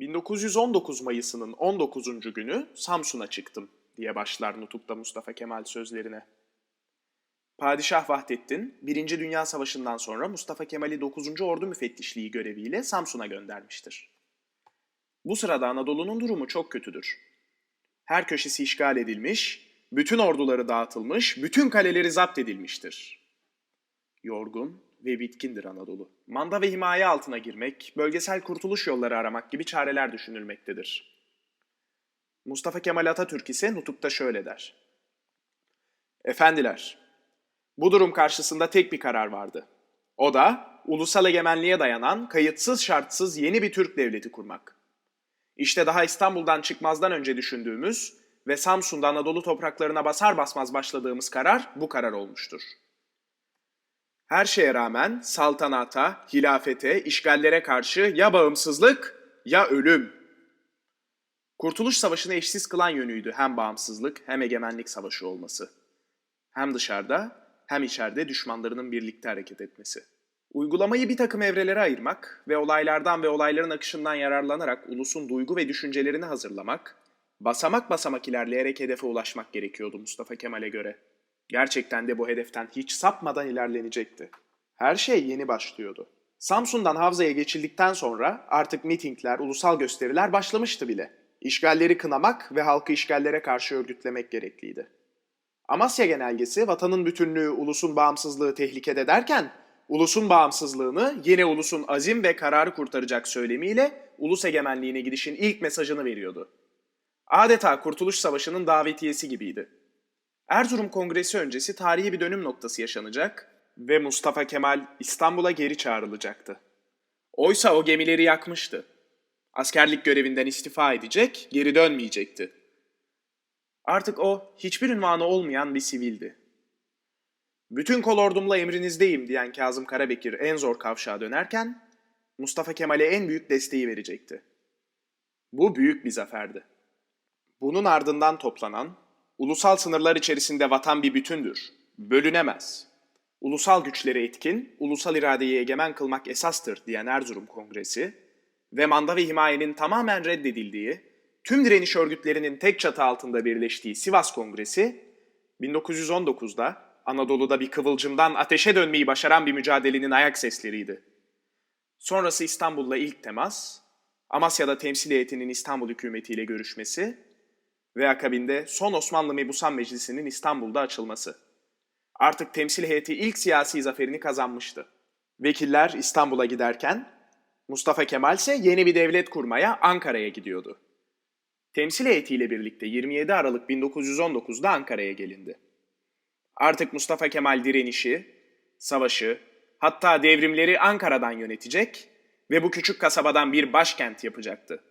1919 Mayıs'ının 19. günü Samsun'a çıktım diye başlar Nutuk'ta Mustafa Kemal sözlerine. Padişah Vahdettin, 1. Dünya Savaşı'ndan sonra Mustafa Kemal'i 9. Ordu Müfettişliği göreviyle Samsun'a göndermiştir. Bu sırada Anadolu'nun durumu çok kötüdür. Her köşesi işgal edilmiş, bütün orduları dağıtılmış, bütün kaleleri zapt edilmiştir. Yorgun ve bitkindir Anadolu. Manda ve himaye altına girmek, bölgesel kurtuluş yolları aramak gibi çareler düşünülmektedir. Mustafa Kemal Atatürk ise Nutuk'ta şöyle der. Efendiler, bu durum karşısında tek bir karar vardı. O da ulusal egemenliğe dayanan kayıtsız şartsız yeni bir Türk devleti kurmak. İşte daha İstanbul'dan çıkmazdan önce düşündüğümüz ve Samsun'da Anadolu topraklarına basar basmaz başladığımız karar bu karar olmuştur. Her şeye rağmen saltanata, hilafete, işgallere karşı ya bağımsızlık ya ölüm. Kurtuluş Savaşı'nı eşsiz kılan yönüydü hem bağımsızlık hem egemenlik savaşı olması. Hem dışarıda hem içeride düşmanlarının birlikte hareket etmesi. Uygulamayı bir takım evrelere ayırmak ve olaylardan ve olayların akışından yararlanarak ulusun duygu ve düşüncelerini hazırlamak, basamak basamak ilerleyerek hedefe ulaşmak gerekiyordu Mustafa Kemal'e göre. Gerçekten de bu hedeften hiç sapmadan ilerlenecekti. Her şey yeni başlıyordu. Samsun'dan Havza'ya geçildikten sonra artık mitingler, ulusal gösteriler başlamıştı bile. İşgalleri kınamak ve halkı işgallere karşı örgütlemek gerekliydi. Amasya Genelgesi vatanın bütünlüğü, ulusun bağımsızlığı tehlikede derken, ulusun bağımsızlığını yine ulusun azim ve kararı kurtaracak söylemiyle ulus egemenliğine gidişin ilk mesajını veriyordu. Adeta Kurtuluş Savaşı'nın davetiyesi gibiydi. Erzurum Kongresi öncesi tarihi bir dönüm noktası yaşanacak ve Mustafa Kemal İstanbul'a geri çağrılacaktı. Oysa o gemileri yakmıştı. Askerlik görevinden istifa edecek, geri dönmeyecekti. Artık o hiçbir ünvanı olmayan bir sivildi. Bütün kolordumla emrinizdeyim diyen Kazım Karabekir en zor kavşağa dönerken Mustafa Kemal'e en büyük desteği verecekti. Bu büyük bir zaferdi. Bunun ardından toplanan, ulusal sınırlar içerisinde vatan bir bütündür, bölünemez. Ulusal güçleri etkin, ulusal iradeyi egemen kılmak esastır diyen Erzurum Kongresi ve manda ve himayenin tamamen reddedildiği, tüm direniş örgütlerinin tek çatı altında birleştiği Sivas Kongresi, 1919'da Anadolu'da bir kıvılcımdan ateşe dönmeyi başaran bir mücadelenin ayak sesleriydi. Sonrası İstanbul'la ilk temas, Amasya'da temsil heyetinin İstanbul hükümetiyle görüşmesi ve akabinde son Osmanlı Mebusan Meclisi'nin İstanbul'da açılması. Artık temsil heyeti ilk siyasi zaferini kazanmıştı. Vekiller İstanbul'a giderken Mustafa Kemal ise yeni bir devlet kurmaya Ankara'ya gidiyordu. Temsil heyetiyle birlikte 27 Aralık 1919'da Ankara'ya gelindi. Artık Mustafa Kemal direnişi, savaşı, hatta devrimleri Ankara'dan yönetecek ve bu küçük kasabadan bir başkent yapacaktı.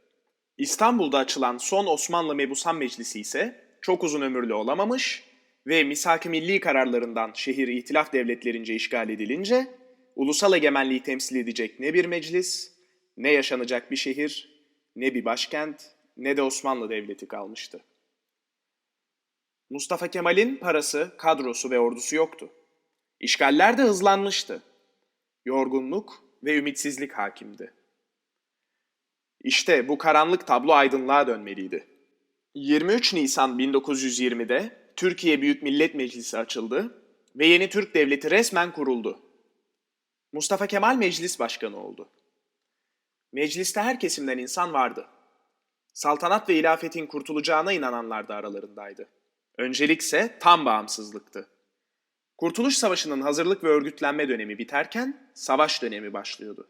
İstanbul'da açılan son Osmanlı Mebusan Meclisi ise çok uzun ömürlü olamamış ve misak-ı milli kararlarından şehir itilaf devletlerince işgal edilince ulusal egemenliği temsil edecek ne bir meclis, ne yaşanacak bir şehir, ne bir başkent, ne de Osmanlı Devleti kalmıştı. Mustafa Kemal'in parası, kadrosu ve ordusu yoktu. İşgaller de hızlanmıştı. Yorgunluk ve ümitsizlik hakimdi. İşte bu karanlık tablo aydınlığa dönmeliydi. 23 Nisan 1920'de Türkiye Büyük Millet Meclisi açıldı ve yeni Türk Devleti resmen kuruldu. Mustafa Kemal meclis başkanı oldu. Mecliste her kesimden insan vardı. Saltanat ve ilafetin kurtulacağına inananlar da aralarındaydı. Öncelikse tam bağımsızlıktı. Kurtuluş Savaşı'nın hazırlık ve örgütlenme dönemi biterken savaş dönemi başlıyordu.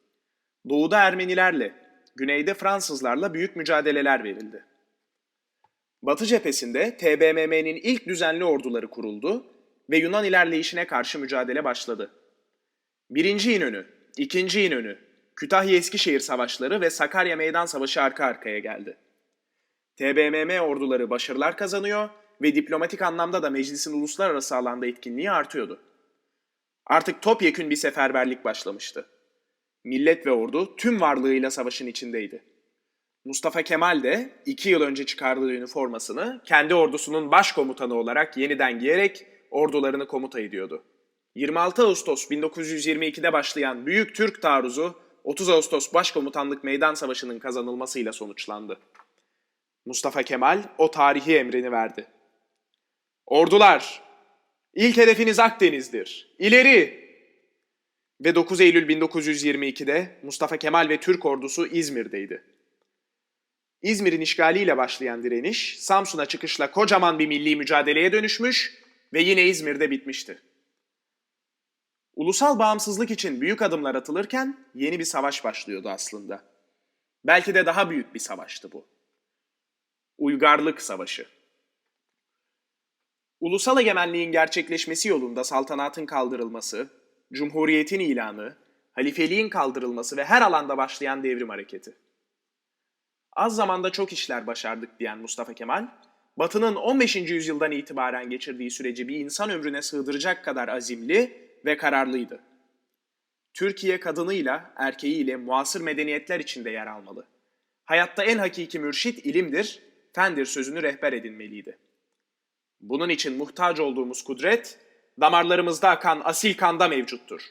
Doğuda Ermenilerle, güneyde Fransızlarla büyük mücadeleler verildi. Batı cephesinde TBMM'nin ilk düzenli orduları kuruldu ve Yunan ilerleyişine karşı mücadele başladı. Birinci İnönü, ikinci İnönü, Kütahya-Eskişehir savaşları ve Sakarya Meydan Savaşı arka arkaya geldi. TBMM orduları başarılar kazanıyor ve diplomatik anlamda da meclisin uluslararası alanda etkinliği artıyordu. Artık topyekün bir seferberlik başlamıştı. Millet ve ordu tüm varlığıyla savaşın içindeydi. Mustafa Kemal de iki yıl önce çıkardığı üniformasını kendi ordusunun başkomutanı olarak yeniden giyerek ordularını komuta ediyordu. 26 Ağustos 1922'de başlayan Büyük Türk taarruzu 30 Ağustos Başkomutanlık Meydan Savaşı'nın kazanılmasıyla sonuçlandı. Mustafa Kemal o tarihi emrini verdi. Ordular, ilk hedefiniz Akdeniz'dir. İleri! Ve 9 Eylül 1922'de Mustafa Kemal ve Türk ordusu İzmir'deydi. İzmir'in işgaliyle başlayan direniş, Samsun'a çıkışla kocaman bir milli mücadeleye dönüşmüş ve yine İzmir'de bitmişti. Ulusal bağımsızlık için büyük adımlar atılırken yeni bir savaş başlıyordu aslında. Belki de daha büyük bir savaştı bu. Uygarlık Savaşı. Ulusal egemenliğin gerçekleşmesi yolunda saltanatın kaldırılması, cumhuriyetin ilanı, halifeliğin kaldırılması ve her alanda başlayan devrim hareketi. Az zamanda çok işler başardık diyen Mustafa Kemal, Batı'nın 15. yüzyıldan itibaren geçirdiği süreci bir insan ömrüne sığdıracak kadar azimli ve kararlıydı. Türkiye kadınıyla, erkeğiyle muasır medeniyetler içinde yer almalı. Hayatta en hakiki mürşit ilimdir, fendir sözünü rehber edinmeliydi. Bunun için muhtaç olduğumuz kudret, damarlarımızda akan asil kanda mevcuttur.